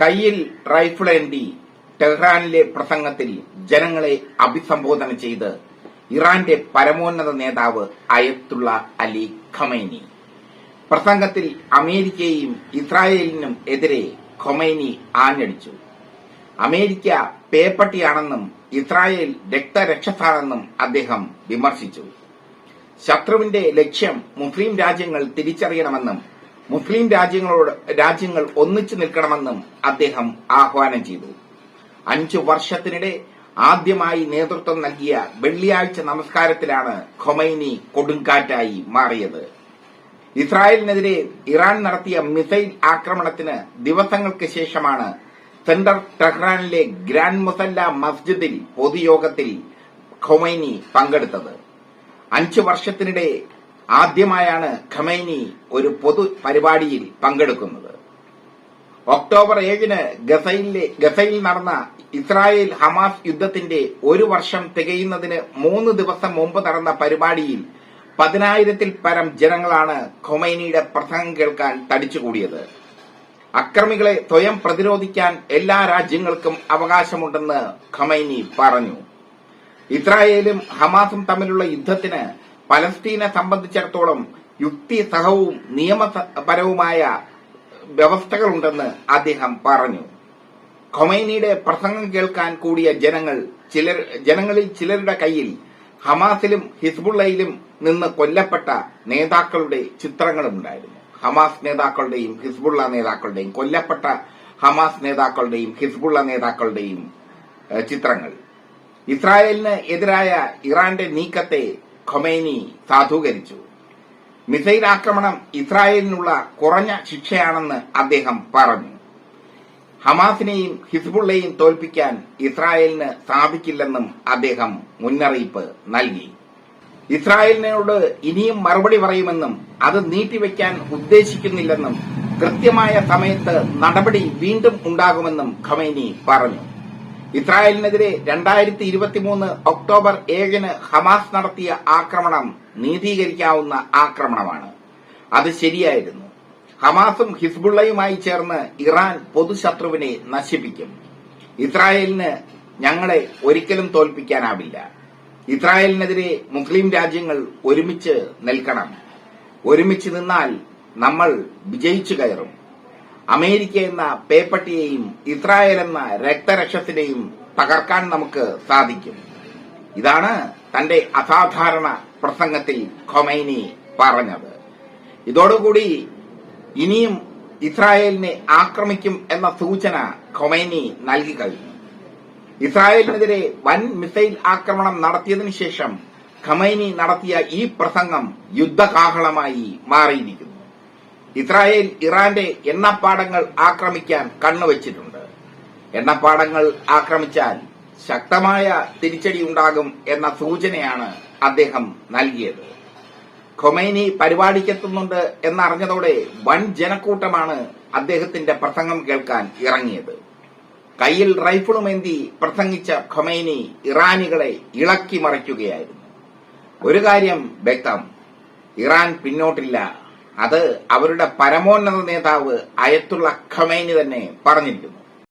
കയ്യിൽ റൈഫിളേന്തി ടെഹ്റാനിലെ പ്രസംഗത്തിൽ ജനങ്ങളെ അഭിസംബോധന ചെയ്ത് ഇറാന്റെ പരമോന്നത നേതാവ് അയത്തുള്ള അലി ഖമൈനി. പ്രസംഗത്തിൽ അമേരിക്കയും ഇസ്രായേലിനും എതിരെ ഖൊമൈനി ആഞ്ഞടിച്ചു. അമേരിക്ക പേപ്പട്ടിയാണെന്നും ഇസ്രായേൽ രക്തരക്ഷസാണെന്നും അദ്ദേഹം വിമർശിച്ചു. ശത്രുവിന്റെ ലക്ഷ്യം മുസ്ലിം രാജ്യങ്ങൾ തിരിച്ചറിയണമെന്നും മുസ്ലിം രാജ്യങ്ങളോട് രാജ്യങ്ങൾ ഒന്നിച്ചു നിൽക്കണമെന്നും അദ്ദേഹം ആഹ്വാനം ചെയ്തു. അഞ്ചു വർഷത്തിനിടെ ആദ്യമായി നേതൃത്വം നൽകിയ വെള്ളിയാഴ്ച നമസ്കാരത്തിലാണ് ഖൊമൈനി കൊടുങ്കാറ്റായി മാറിയത്. ഇസ്രായേലിനെതിരെ ഇറാൻ നടത്തിയ മിസൈൽ ആക്രമണത്തിന് ദിവസങ്ങൾക്ക് ശേഷമാണ് സെൻട്രൽ ടെഹ്റാനിലെ ഗ്രാൻഡ് മുസല്ല മസ്ജിദിൽ പൊതുയോഗത്തിൽ ഖൊമൈനി പങ്കെടുത്തത്. അഞ്ചു വർഷത്തിനിടെ ആദ്യമായാണ് ഖമൈനി ഒരു പൊതു പരിപാടിയിൽ പങ്കെടുക്കുന്നത്. ഒക്ടോബർ ഏഴിന് ഗസയിലെ ഗസയിൽ നടന്ന ഇസ്രായേൽ ഹമാസ് യുദ്ധത്തിന്റെ ഒരു വർഷം തികയുന്നതിന് മൂന്ന് ദിവസം മുമ്പ് നടന്ന പരിപാടിയിൽ പതിനായിരത്തിൽ പരം ജനങ്ങളാണ് ഖൊമൈനിയുടെ പ്രസംഗം കേൾക്കാൻ തടിച്ചുകൂടിയത്. അക്രമികളെ സ്വയം പ്രതിരോധിക്കാൻ എല്ലാ രാജ്യങ്ങൾക്കും അവകാശമുണ്ടെന്ന് ഖമൈനി പറഞ്ഞു. ഇസ്രായേലും ഹമാസും തമ്മിലുള്ള യുദ്ധത്തിന് പലസ്തീനെ സംബന്ധിച്ചിടത്തോളം യുക്തിസഹവും നിയമപരവുമായ വ്യവസ്ഥകളുണ്ടെന്ന് അദ്ദേഹം പറഞ്ഞു. ഖൊമൈനിയുടെ പ്രസംഗം കേൾക്കാൻ കൂടിയ ജനങ്ങൾ ചിലർ ജനങ്ങളിൽ ചിലരുടെ കയ്യിൽ ഹമാസിലും ഹിസ്ബുള്ളയിലും നിന്ന് കൊല്ലപ്പെട്ട നേതാക്കളുടെ ചിത്രങ്ങളുണ്ടായിരുന്നു ഹമാസ് നേതാക്കളുടെയും ഹിസ്ബുള്ള നേതാക്കളുടെയും കൊല്ലപ്പെട്ട ഹമാസ് നേതാക്കളുടെയും ഹിസ്ബുള്ള നേതാക്കളുടെയും ചിത്രങ്ങൾ. ഇസ്രായേലിന് എതിരായ ഇറാന്റെ നീക്കത്തെ ഖൊമൈനി സാധൂകരിച്ചു. മിസൈൽ ആക്രമണം ഇസ്രായേലിനുള്ള കുറഞ്ഞ ശിക്ഷയാണെന്ന് അദ്ദേഹം പറഞ്ഞു. ഹമാസിനെയും ഹിസ്ബുള്ളയും തോൽപ്പിക്കാൻ ഇസ്രായേലിന് സാധിക്കില്ലെന്നും അദ്ദേഹം മുന്നറിയിപ്പ് നൽകി. ഇസ്രായേലിനോട് ഇനിയും മറുപടി പറയുമെന്നും അത് നീട്ടിവെക്കാൻ ഉദ്ദേശിക്കുന്നില്ലെന്നും കൃത്യമായ സമയത്ത് നടപടി വീണ്ടും ഉണ്ടാകുമെന്നും ഖമൈനി പറഞ്ഞു. ഇസ്രായേലിനെതിരെ രണ്ടായിരത്തി ഇരുപത്തിമൂന്ന് ഒക്ടോബർ ഏഴിന് ഹമാസ് നടത്തിയ ആക്രമണം നീതീകരിക്കാവുന്ന ആക്രമണമാണ്. അത് ശരിയായിരുന്നു. ഹമാസും ഹിസ്ബുള്ളയുമായി ചേർന്ന് ഇറാൻ പൊതുശത്രുവിനെ നശിപ്പിക്കും. ഇസ്രായേലിന് ഞങ്ങളെ ഒരിക്കലും തോൽപ്പിക്കാനാവില്ല. ഇസ്രായേലിനെതിരെ മുസ്ലിം രാജ്യങ്ങൾ ഒരുമിച്ച് നിൽക്കണം. ഒരുമിച്ച് നിന്നാൽ നമ്മൾ വിജയിച്ചു കയറും. അമേരിക്ക എന്ന പേപ്പട്ടിയെയും ഇസ്രായേൽ എന്ന രക്തരക്ഷത്തിനെയും തകർക്കാൻ നമുക്ക് സാധിക്കും. ഇതാണ് തന്റെ അസാധാരണ പ്രസംഗത്തിൽ ഖൊമൈനി പറഞ്ഞത്. ഇതോടുകൂടി ഇനിയും ഇസ്രായേലിനെ ആക്രമിക്കും എന്ന സൂചന ഖൊമൈനി നൽകി കഴിഞ്ഞു. ഇസ്രായേലിനെതിരെ വൻ മിസൈൽ ആക്രമണം നടത്തിയതിനു ശേഷം ഖമൈനി നടത്തിയ ഈ പ്രസംഗം യുദ്ധകാഹളമായി മാറിയിരിക്കുന്നു. ഇസ്രായേൽ ഇറാന്റെ എണ്ണപ്പാടങ്ങൾ ആക്രമിക്കാൻ കണ്ണുവച്ചിട്ടുണ്ട്. എണ്ണപ്പാടങ്ങൾ ആക്രമിച്ചാൽ ശക്തമായ തിരിച്ചടി ഉണ്ടാകും എന്ന സൂചനയാണ് അദ്ദേഹം നൽകിയത്. ഖൊമൈനി പരിപാടിക്കെത്തുന്നുണ്ട് എന്നറിഞ്ഞതോടെ വൻ ജനക്കൂട്ടമാണ് അദ്ദേഹത്തിന്റെ പ്രസംഗം കേൾക്കാൻ ഇറങ്ങിയത്. കയ്യിൽ റൈഫിളുമേന്തി പ്രസംഗിച്ച ഖൊമൈനി ഇറാനികളെ ഇളക്കി മറിക്കുകയായിരുന്നു. ഒരു കാര്യം വ്യക്തം ഇറാൻ പിന്നോട്ടില്ല. അത് അവരുടെ പരമോന്നത നേതാവ് അയത്തുള്ള ഖമൈനി തന്നെ പറഞ്ഞിരിക്കുന്നു.